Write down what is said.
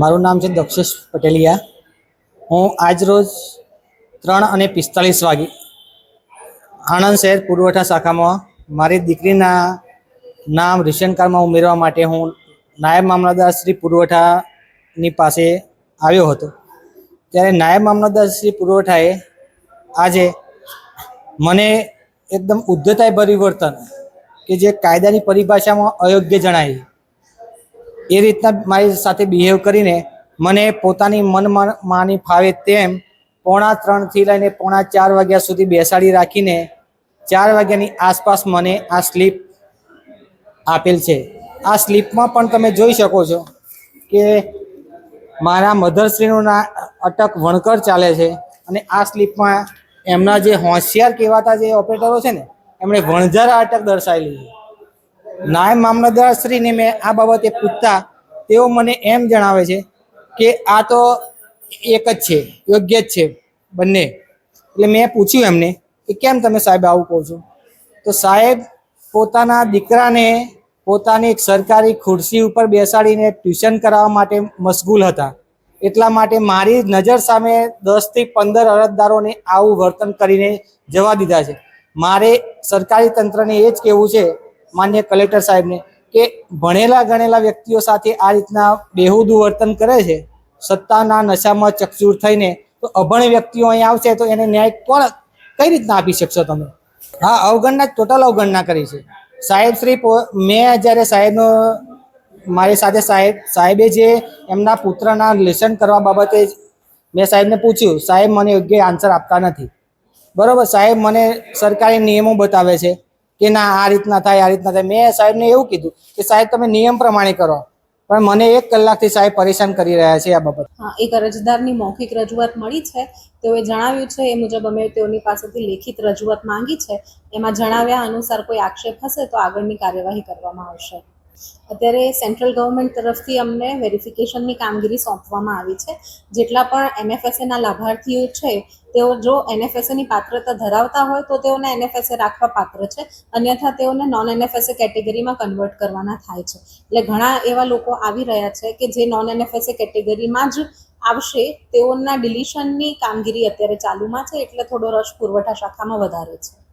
મારું નામ છે દક્ષેશ પટેલિયા. હું આજ રોજ ત્રણ અને પિસ્તાલીસ વાગે આણંદ શહેર પુરવઠા શાખામાં મારી દીકરીના નામ રેશન કાર્ડમાં ઉમેરવા માટે હું નાયબ મામલતદાર શ્રી પુરવઠાની પાસે આવ્યો હતો. ત્યારે નાયબ મામલતદાર શ્રી પુરવઠાએ આજે મને એકદમ ઉદ્ધતાય પરિવર્તન કે જે કાયદાની પરિભાષામાં અયોગ્ય જણાય. એ રીતના મારી સાથે બિહેવ કરીને મને પોતાની મન માની ફાવે તેમ પોણા ત્રણથી લઈને પોણા ચાર વાગ્યા સુધી બેસાડી રાખીને ચાર વાગ્યાની આસપાસ મને આ સ્લીપ આપેલ છે. આ સ્લીપમાં પણ તમે જોઈ શકો છો કે મારા મધરશ્રીનું ના અટક વણકર ચાલે છે અને આ સ્લીપમાં એમના જે હોશિયાર કહેવાતા જે ઓપરેટરો છે ને, એમણે વણઝારા અટક દર્શાવેલી છે. નાયબ મામલતદારશ્રીને મેં આ બાબતે પૂછતા તેઓ મને એમ જણાવે છે કે આ તો એક જ છે, યોગ્ય જ છે બંને. એટલે મેં પૂછ્યું એમને કે કેમ તમે સાહેબ આવું કહો છો? તો સાહેબ પોતાના દીકરાને પોતાની એક સરકારી ખુરશી ઉપર બેસાડીને ટ્યુશન કરાવવા માટે મશગુલ હતા. એટલા માટે મારી નજર સામે દસથી પંદર અરજદારોને આવું વર્તન કરીને જવા દીધા છે. મારે સરકારી તંત્રને એ જ કહેવું છે માન્ય કલેક્ટર સાહેબને કે ભણેલા ગણેલા વ્યક્તિઓ સાથે આ રીતના બેહુદું વર્તન કરે છે, સત્તાના નશામાં ચકચૂર થઈને તો અભણ વ્યક્તિઓ અહીં આવશે તો એને ન્યાય કોણ કઈ રીતના આપી શકશો તમે? હા, અવગણના, ટોટલ અવગણના કરી છે. સાહેબ શ્રી મેં જ્યારે સાહેબનો, મારી સાથે સાહેબ, સાહેબે જે એમના પુત્રના લેસન કરવા બાબતે મેં સાહેબને પૂછ્યું, સાહેબ મને યોગ્ય આન્સર આપતા નથી. બરોબર, સાહેબ મને સરકારી નિયમો બતાવે છે. કે ના, આ રીતના થાય, આ રીતના થાય. મેં સાહેબને એવું કીધું કે સાહેબ, તમે નિયમ પ્રમાણે કરો. પણ મને એક કલાકથી સાહેબ પરેશાન કરી રહ્યા છે આ બાબત. હા, એક અરજદારની મૌખિક રજૂઆત મળી છે. તેઓએ જણાવ્યું છે, એ મુજબ અમે તેઓની પાસેથી લેખિત રજૂઆત માંગી છે. એમાં જણાવ્યા અનુસાર કોઈ આક્ષેપ હશે તો આગળની કાર્યવાહી કરવામાં આવશે. અત્યારે સેન્ટ્રલ ગવર્મેન્ટ તરફથી અમને વેરિફિકેશનની કામગીરી સોંપવામાં આવી છે. જેટલા પણ એનએફએસએના લાભાર્થીઓ છે, તેઓ જો એનએફએસએની પાત્રતા ધરાવતા હોય તો તેઓને એનએફએસએ રાખવા પાત્ર છે. અન્યથા તેઓને નોન એનએફએસએ કેટેગરીમાં કન્વર્ટ કરવાના થાય છે. એટલે ઘણા એવા લોકો આવી રહ્યા છે કે જે નોન એનએફએસએ કેટેગરીમાં જ આવશે, તેઓના ડિલિશનની કામગીરી અત્યારે ચાલુમાં છે. એટલે થોડો રશ પુરવઠા શાખામાં વધારે છે.